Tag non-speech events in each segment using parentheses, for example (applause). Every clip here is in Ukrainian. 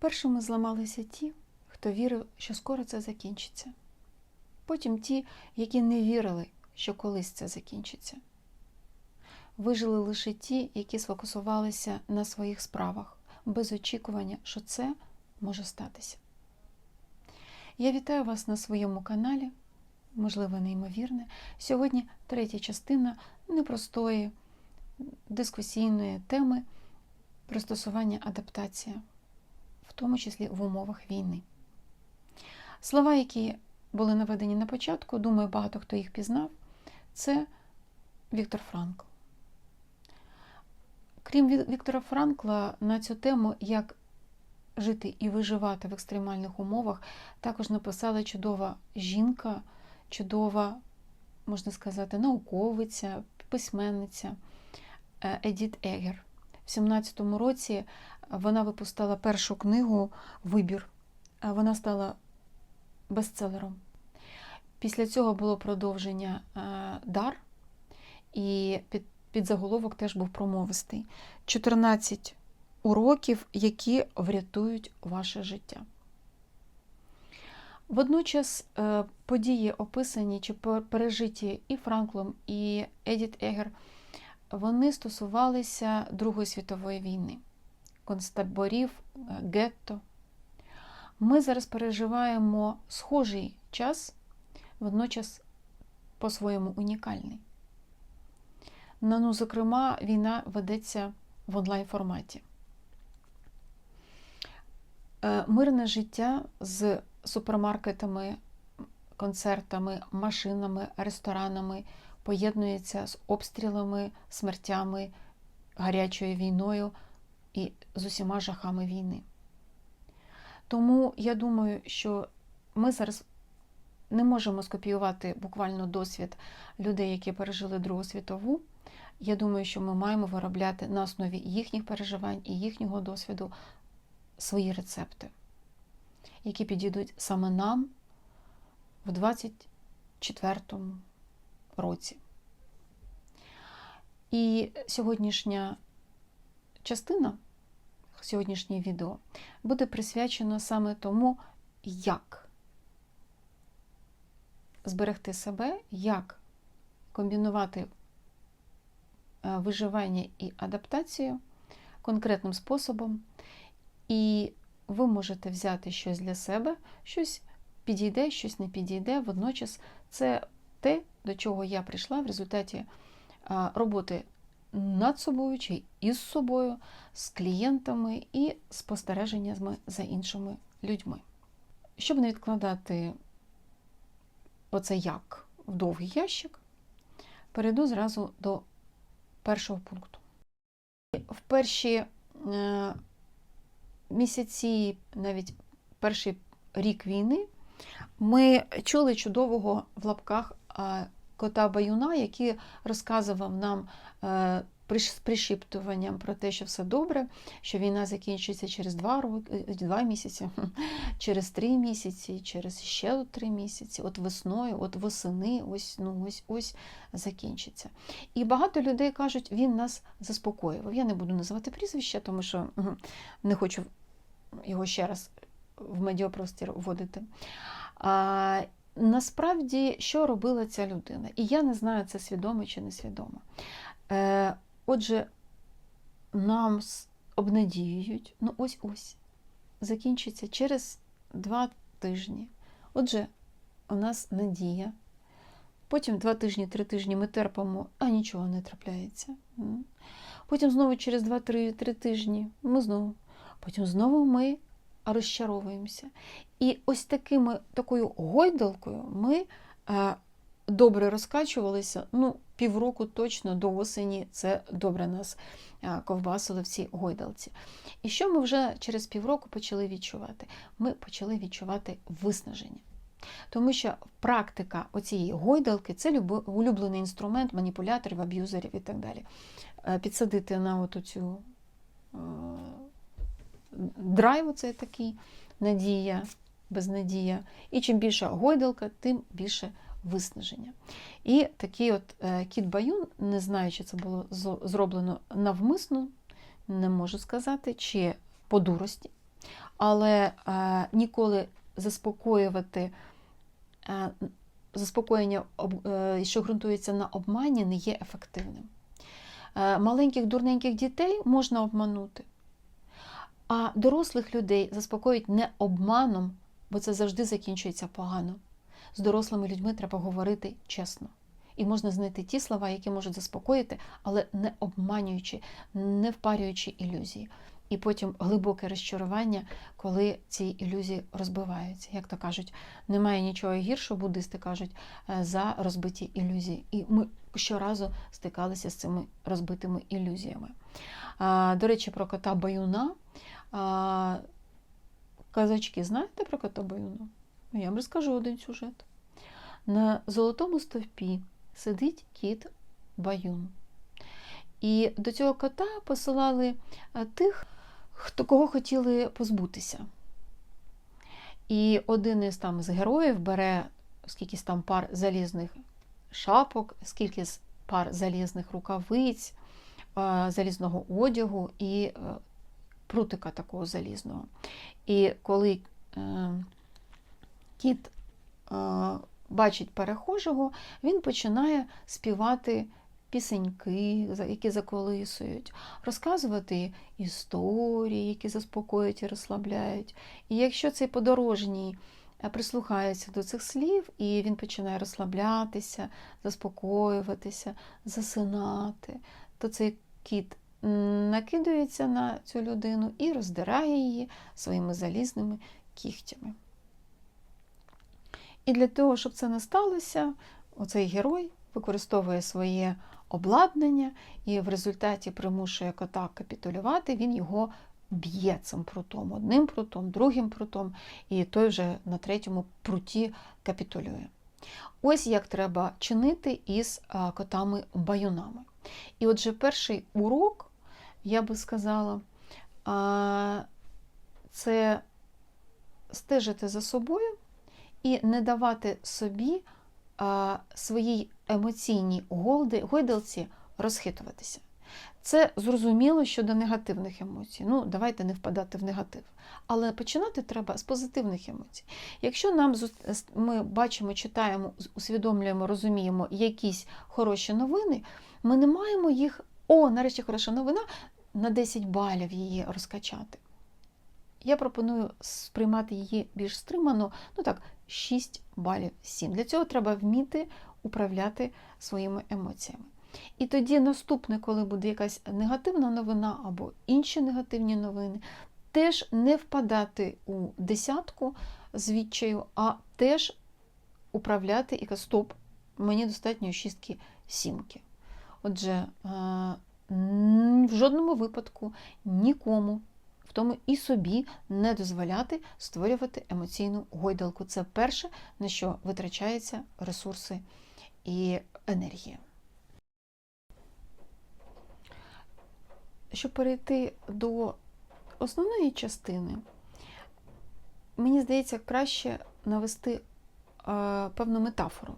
Першими зламалися ті, хто вірив, що скоро це закінчиться. Потім ті, які не вірили, що колись це закінчиться. Вижили лише ті, які сфокусувалися на своїх справах, без очікування, що це може статися. Я вітаю вас на своєму каналі, можливо, неймовірне. Сьогодні третя частина непростої дискусійної теми пристосування адаптація, в тому числі в умовах війни. Слова, які були наведені на початку, думаю, багато хто їх пізнав, це Віктор Франкл. Крім Віктора Франкла, на цю тему, як жити і виживати в екстремальних умовах, також написала чудова жінка, чудова, можна сказати, науковиця, письменниця е, Едіт Егер. В 17-му році вона випустила першу книгу Вибір. Вона стала бестселером. Після цього було продовження е, Дар, і під, під заголовок теж був промовистий. 14 уроків, які врятують ваше життя. Водночас е, події, описані чи пережиті і Франклом, і Едіт Егер, вони стосувалися Другої світової війни, концтаборів, е, гетто. Ми зараз переживаємо схожий час, водночас по-своєму унікальний. На, Ну, зокрема, війна ведеться в онлайн форматі. Е, Мирне життя з супермаркетами, концертами, машинами, ресторанами поєднується з обстрілами, смертями, гарячою війною і з усіма жахами війни. Тому я думаю, що ми зараз не можемо скопіювати буквально досвід людей, які пережили Другу світову. Я думаю, що ми маємо виробляти на основі їхніх переживань і їхнього досвіду свої рецепти, які підійдуть саме нам в 24-му році. І сьогоднішня частина, сьогоднішнє відео буде присвячено саме тому, як зберегти себе, як комбінувати е, виживання і адаптацію конкретним способом, і ви можете взяти щось для себе, щось підійде, щось не підійде. Водночас це те, до чого я прийшла в результаті роботи над собою чи із собою, з клієнтами і спостереженнями за іншими людьми. Щоб не відкладати оце як в довгий ящик, перейду зразу до першого пункту. В перші е, місяці, навіть перший рік війни, ми чули чудового в лапках кота Баюна, який розказував нам е, з пришіптуванням про те, що все добре, що війна закінчиться через два, роки, е, два місяці, (laughs) через три місяці, через ще три місяці, от весною, от восени, ось, ну, ось, ось закінчиться. І багато людей кажуть, він нас заспокоював. Я не буду називати прізвища, тому що не хочу його ще раз в медіапростір вводити. Насправді, що робила ця людина? І я не знаю, це свідомо чи несвідомо. Е, отже, нам обнадіюють, ну ось ось, закінчиться через два тижні. Отже, у нас надія. Потім два тижні, три тижні ми терпимо, а нічого не трапляється. Потім знову через два-три три тижні ми знову. Потім знову ми розчаровуємося. І ось такими, такою гойдалкою ми е, добре розкачувалися. Ну, півроку точно до осені це добре нас е, ковбасили в цій гойдалці. І що ми вже через півроку почали відчувати? Ми почали відчувати виснаження. Тому що практика оцієї гойдалки це улюблений інструмент маніпуляторів, аб'юзерів і так далі. Е, Підсадити на от цю драйв, це такий надія, безнадія. І чим більша гойдалка, тим більше виснаження. І такий от е, кіт Баюн, не знаю, чи це було зроблено навмисно, не можу сказати, чи по дурості. Але е, ніколи заспокоювати е, заспокоєння, що ґрунтується на обмані, не є ефективним. Маленьких дурненьких дітей можна обманути, а дорослих людей заспокоюють не обманом, бо це завжди закінчується погано. З дорослими людьми треба говорити чесно. І можна знайти ті слова, які можуть заспокоїти, але не обманюючи, не впарюючи ілюзії. І потім глибоке розчарування, коли ці ілюзії розбиваються. Як то кажуть, немає нічого гіршого, буддисти кажуть, е, за розбиті ілюзії. І ми щоразу стикалися з цими розбитими ілюзіями. До речі, про кота Баюна. А, Казачки, знаєте про кота Баюна? Ну, Я вам розкажу один сюжет. На золотому стовпі сидить кіт Баюн. І до цього кота посилали е, тих, хто кого хотіли позбутися. І один із там з героїв бере скількись там пар залізних шапок, скільки пар залізних рукавиць, е, залізного одягу і е, прутика такого залізного. І коли е, кіт е, бачить перехожого, він починає співати пісеньки, які заколисують, розказувати історії, які заспокоюють і розслабляють. І якщо цей подорожній е, прислухається до цих слів, і він починає розслаблятися, заспокоюватися, засинати, то цей кіт накидується на цю людину і роздирає її своїми залізними кігтями. І для того, щоб це не сталося, оцей герой використовує своє обладнання і в результаті примушує кота капітулювати, він його б'є цим прутом, одним прутом, другим прутом, і той вже на третьому пруті капітулює. Ось як треба чинити із котами-баюнами. І отже, перший урок, я би сказала, це стежити за собою і не давати собі своїй емоційній гойдалці розхитуватися. Це зрозуміло щодо негативних емоцій. Ну, давайте не впадати в негатив. Але починати треба з позитивних емоцій. Якщо нам ми бачимо, читаємо, усвідомлюємо, розуміємо якісь хороші новини, ми не маємо їх, о, нарешті хороша новина, на 10 балів її розкачати. Я пропоную сприймати її більш стримано, ну так, 6 балів 7. Для цього треба вміти управляти своїми емоціями. І тоді наступне, коли буде якась негативна новина або інші негативні новини, теж не впадати у десятку з відчаю, а теж управляти і стоп, мені достатньо шістки сімки. Отже, е, в жодному випадку нікому, в тому і собі, не дозволяти створювати емоційну гойдалку. Це перше, на що витрачаються ресурси і енергія. Щоб перейти до основної частини, мені здається, краще навести е, певну метафору.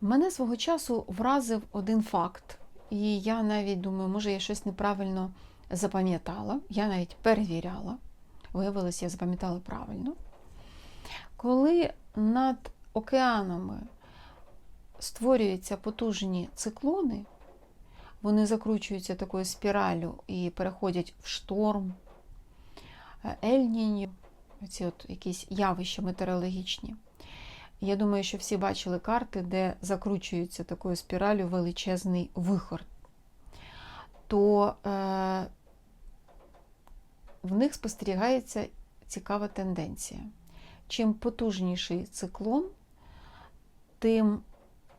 Мене свого часу вразив один факт, і я навіть думаю, може, я щось неправильно запам'ятала, я навіть перевіряла. Виявилося, я запам'ятала правильно. Коли над океанами створюються потужні циклони, вони закручуються такою спіраллю і переходять в шторм, е, ельнінь, ці от якісь явища метеорологічні. Я думаю, що всі бачили карти, де закручується такою спіралю величезний вихор. То е, в них спостерігається цікава тенденція. Чим потужніший циклон, тим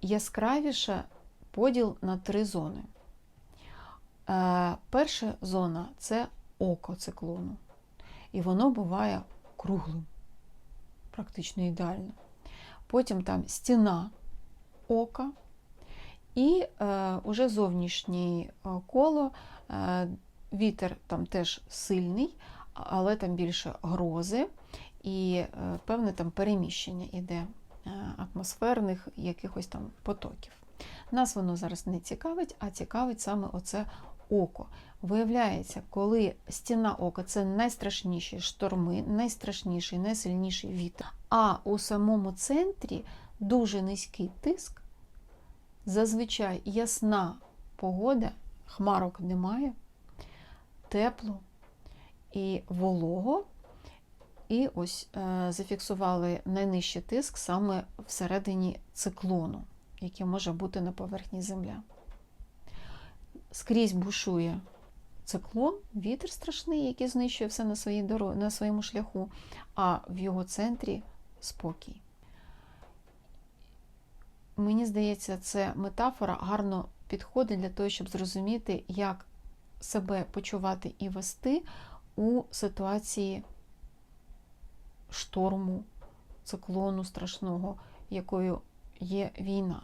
яскравіше поділ на три зони. Е, перша зона це око циклону. І воно буває круглим, практично ідеально. Потім там стіна ока, і е, уже зовнішнє коло, е, вітер там теж сильний, але там більше грози, і е, певне там переміщення іде е, атмосферних якихось там потоків. Нас воно зараз не цікавить, а цікавить саме оце око. Виявляється, коли стіна ока це найстрашніші шторми, найстрашніший, найсильніший вітер. А у самому центрі дуже низький тиск, зазвичай ясна погода, хмарок немає, тепло і волого. І ось е, зафіксували найнижчий тиск саме всередині циклону, який може бути на поверхні Земля. Скрізь бушує циклон, вітер страшний, який знищує все на, своїй дорог... на своєму шляху, а в його центрі спокій. Мені здається, це метафора гарно підходить для того, щоб зрозуміти, як себе почувати і вести у ситуації шторму, циклону страшного, якою є війна.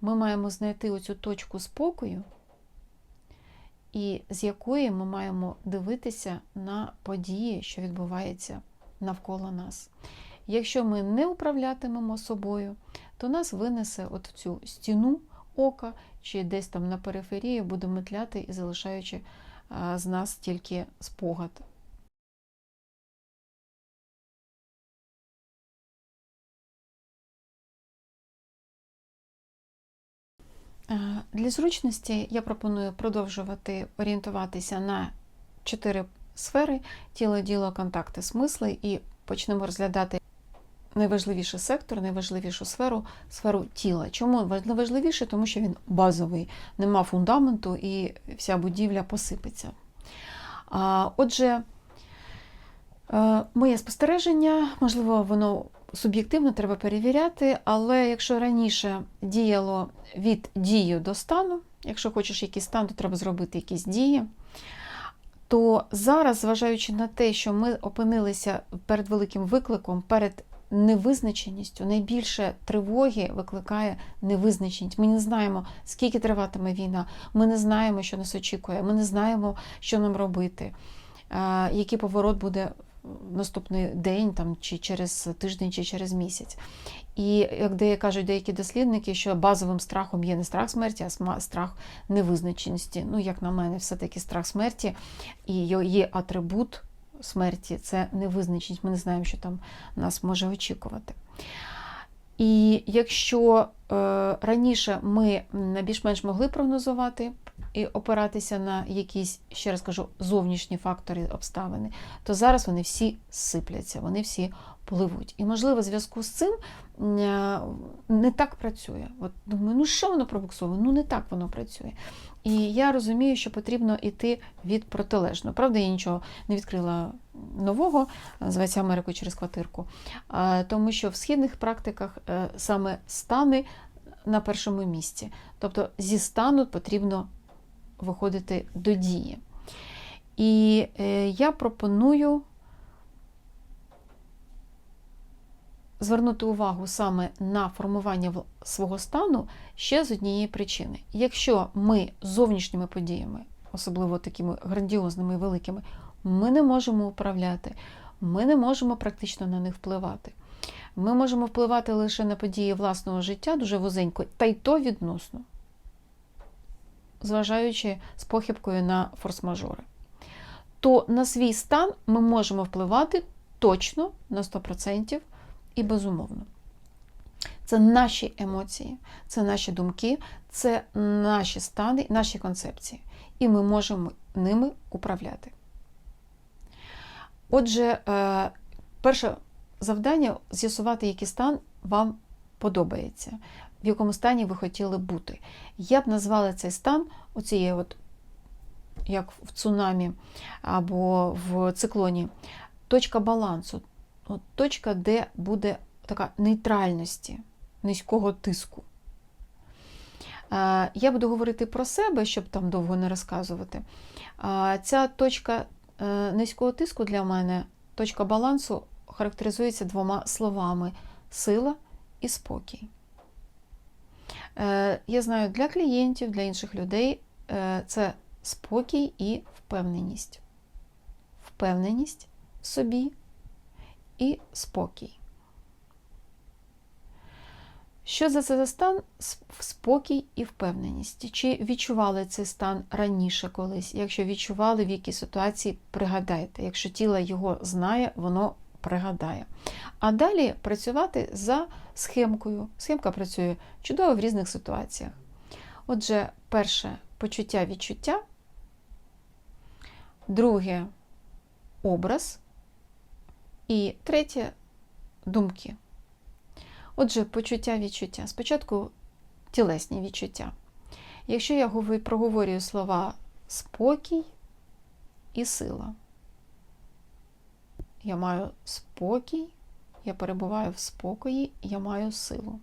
Ми маємо знайти оцю точку спокою, і з якої ми маємо дивитися на події, що відбуваються навколо нас. Якщо ми не управлятимемо собою, то нас винесе от в цю стіну ока чи десь там на периферії буде метляти і залишаючи з нас тільки спогад. Для зручності я пропоную продовжувати орієнтуватися на чотири сфери: тіло, діло, контакти, смисли, і почнемо розглядати найважливіший сектор, найважливішу сферу сферу тіла. Чому найважливіше? Тому що він базовий, нема фундаменту і вся будівля посипеться. Отже, е, моє спостереження, можливо, воно суб'єктивно треба перевіряти, але якщо раніше діяло від дії до стану, якщо хочеш якийсь стан, то треба зробити якісь дії. То зараз, зважаючи на те, що ми опинилися перед великим викликом, перед невизначеністю, найбільше тривоги викликає невизначеність. Ми не знаємо, скільки триватиме війна, ми не знаємо, що нас очікує, ми не знаємо, що нам робити, який поворот буде наступний день, там, чи через тиждень, чи через місяць. І як де кажуть деякі дослідники, що базовим страхом є не страх смерті, а страх невизначеності. Ну, як на мене, все-таки страх смерті і є атрибут смерті це невизначеність. Ми не знаємо, що там нас може очікувати. І якщо е, раніше ми більш-менш могли прогнозувати і опиратися на якісь, ще раз кажу, зовнішні фактори обставини, то зараз вони всі сипляться, вони всі пливуть. І, можливо, в зв'язку з цим е, не так працює. От Думаю, ну що воно пробуксовує? Ну не так воно працює. І я розумію, що потрібно йти від протилежного. Правда, я нічого не відкрила нового, називається Америку через квартирку, тому що в східних практиках е, саме стани на першому місці. Тобто зі стану потрібно виходити до дії. І е, я пропоную звернути увагу саме на формування свого стану ще з однієї причини. Якщо ми зовнішніми подіями, особливо такими грандіозними і великими, ми не можемо управляти, ми не можемо практично на них впливати. Ми можемо впливати лише на події власного життя дуже вузенько, та й то відносно, зважаючи з похибкою на форс-мажори. То на свій стан ми можемо впливати точно на 100% і безумовно. Це наші емоції, це наші думки, це наші стани, наші концепції. І ми можемо ними управляти. Отже, е, перше завдання з'ясувати, який стан вам подобається, в якому стані ви хотіли бути. Я б назвала цей стан оцієї, от, як в цунамі або в циклоні, точка балансу, от точка, де буде така нейтральності, низького тиску. Е, я буду говорити про себе, щоб там довго не розказувати. Ця точка е, низького тиску для мене, точка балансу, характеризується двома словами: сила і спокій. Е, я знаю, для клієнтів, для інших людей це спокій і впевненість. Впевненість в собі і спокій. Що за це за стан? Спокій і впевненість. Чи відчували цей стан раніше колись? Якщо відчували в якій ситуації, пригадайте. Якщо тіло його знає, воно пригадає. А далі працювати за схемкою. Схемка працює чудово в різних ситуаціях. Отже, перше почуття відчуття, друге образ, і третє думки. Отже, почуття відчуття. Спочатку тілесні відчуття. Якщо я проговорюю слова спокій і сила, я маю спокій, я перебуваю в спокої, я маю силу.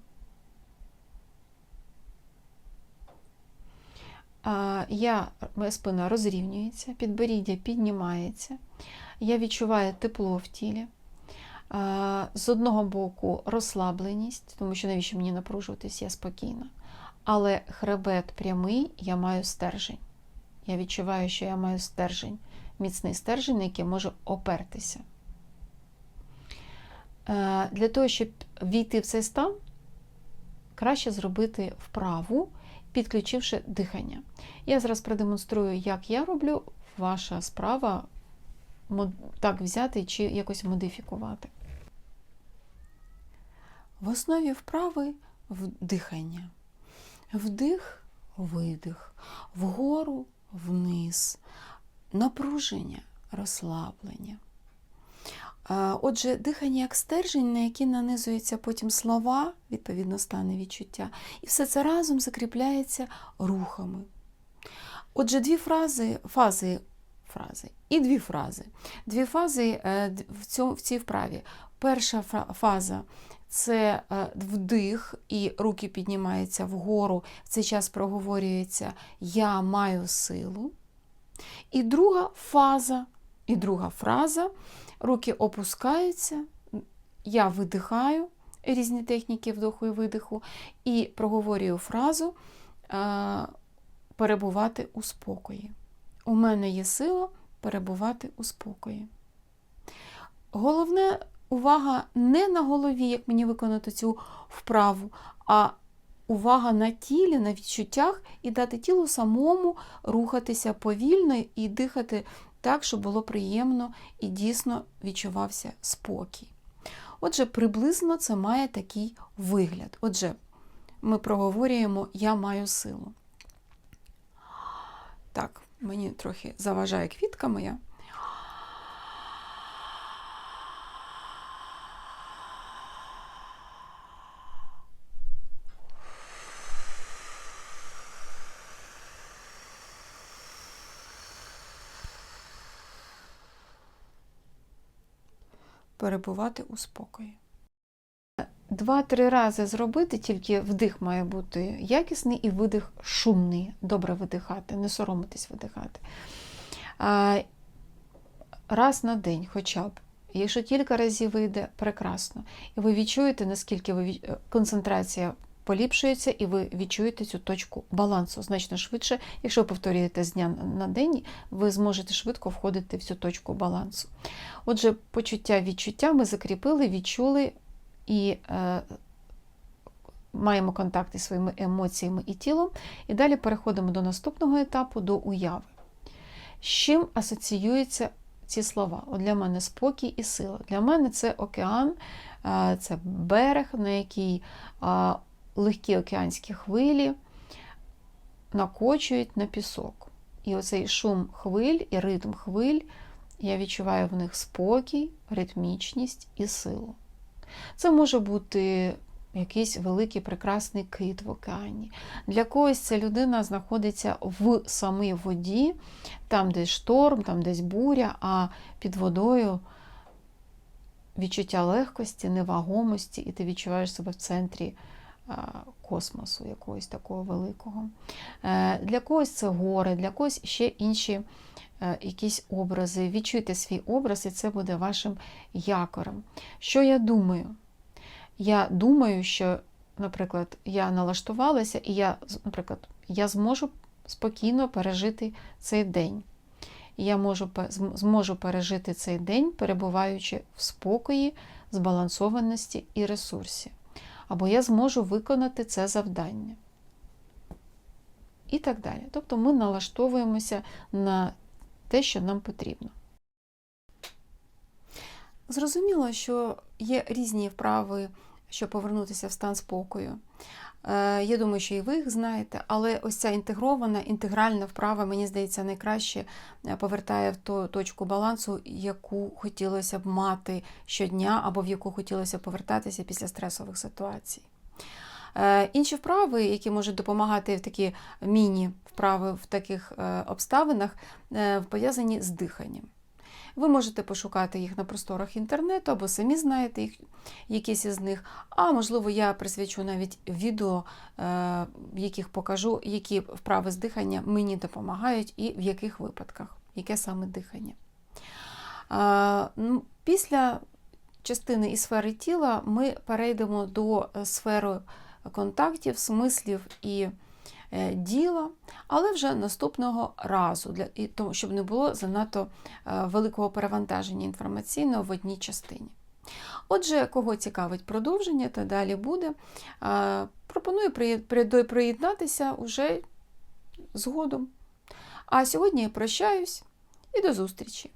Я, моя спина розрівнюється, підборіддя піднімається, я відчуваю тепло в тілі. З одного боку розслабленість, тому що навіщо мені напружуватись, я спокійна. Але хребет прямий, я маю стержень. Я відчуваю, що я маю стержень, міцний стержень, на який можу опертися. Е, Для того, щоб війти в цей стан, краще зробити вправу, підключивши дихання. Я зараз продемонструю, як я роблю, ваша справа так взяти чи якось модифікувати. В основі вправи дихання. Вдих, видих, вгору, вниз, напруження, розслаблення. Отже, дихання як стержень, на який нанизуються потім слова, відповідно, стане відчуття, і все це разом закріпляється рухами. Отже, дві фрази, фази, фрази і дві фрази. Дві фази е, в, цій вправі. Перша фаза це е, вдих, і руки піднімаються вгору. В цей час проговорюється Я маю силу. І друга фаза, і друга фраза. Руки опускаються, я видихаю різні техніки вдоху і видиху, і проговорюю фразу е, перебувати у спокої. У мене є сила перебувати у спокої. Головне увага не на голові, як мені виконати цю вправу, а увага на тілі, на відчуттях і дати тілу самому рухатися повільно і дихати так, щоб було приємно і дійсно відчувався спокій. Отже, приблизно це має такий вигляд. Отже, ми проговорюємо Я маю силу. Так, мені трохи заважає квітка моя. Перебувати у спокої. Два-три рази зробити, тільки вдих має бути якісний і видих шумний. Добре видихати, не соромитись видихати. Раз на день хоча б. Якщо кілька разів вийде, прекрасно. І ви відчуєте, наскільки ви концентрація поліпшується, і ви відчуєте цю точку балансу значно швидше. Якщо ви повторюєте з дня на день, ви зможете швидко входити в цю точку балансу. Отже, почуття відчуття ми закріпили, відчули і е, маємо контакт із своїми емоціями і тілом. І далі переходимо до наступного етапу, до уяви. З чим асоціюються ці слова? От для мене спокій і сила. Для мене це океан, е, це берег, на який легкі океанські хвилі накочують на пісок. І оцей шум хвиль і ритм хвиль, я відчуваю в них спокій, ритмічність і силу. Це може бути якийсь великий прекрасний кит в океані. Для когось ця людина знаходиться в самій воді, там десь шторм, там десь буря, а під водою відчуття легкості, невагомості, і ти відчуваєш себе в центрі космосу, якогось такого великого. Е, Для когось це гори, для когось ще інші е, якісь образи. Відчуйте свій образ, і це буде вашим якорем. Що я думаю? Я думаю, що, наприклад, я налаштувалася, і я, наприклад, я зможу спокійно пережити цей день. Я можу, зможу пережити цей день, перебуваючи в спокої, збалансованості і ресурсі. Або я зможу виконати це завдання. І так далі. Тобто ми налаштовуємося на те, що нам потрібно. Зрозуміло, що є різні вправи, щоб повернутися в стан спокою. Е, Я думаю, що і ви їх знаєте, але ось ця інтегрована, інтегральна вправа, мені здається, найкраще е, повертає в ту точку балансу, яку хотілося б мати щодня, або в яку хотілося б повертатися після стресових ситуацій. Е, Інші вправи, які можуть допомагати в такі міні-вправи в таких обставинах, пов'язані з диханням. Ви можете пошукати їх на просторах інтернету або самі знаєте їх, якісь із них. А можливо, я присвячу навіть відео, е, в яких покажу, які вправи з дихання мені допомагають і в яких випадках, яке саме дихання. Ну, Після частини і сфери тіла ми перейдемо до е, сфери контактів, смислів і діла, але вже наступного разу, для, і тому, щоб не було занадто е, великого перевантаження інформаційного в одній частині. Отже, кого цікавить продовження, то далі буде. Е, Пропоную приєднатися уже згодом. А сьогодні я прощаюсь і до зустрічі!